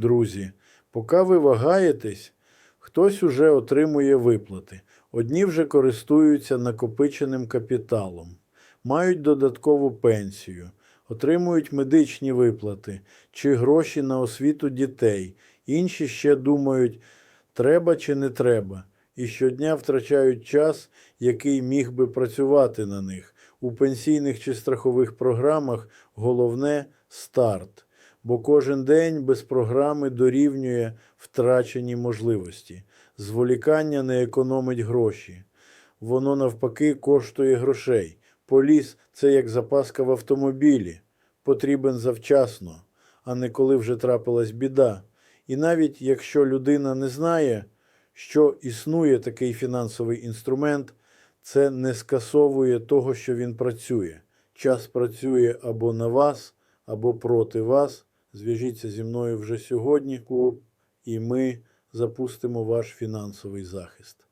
Друзі, поки ви вагаєтесь, хтось уже отримує виплати. Одні вже користуються накопиченим капіталом, мають додаткову пенсію, отримують медичні виплати чи гроші на освіту дітей. Інші ще думають, треба чи не треба, і щодня втрачають час, який міг би працювати на них. У пенсійних чи страхових програмах головне старт, бо кожен день без програми дорівнює втрачені можливості. Зволікання не економить гроші. Воно навпаки коштує грошей. Поліс це як запаска в автомобілі, потрібен завчасно, а не коли вже трапилась біда. І навіть якщо людина не знає, що існує такий фінансовий інструмент, це не скасовує того, що він працює. Час працює або на вас, або проти вас. Зв'яжіться зі мною вже сьогодні, і ми запустимо ваш фінансовий захист.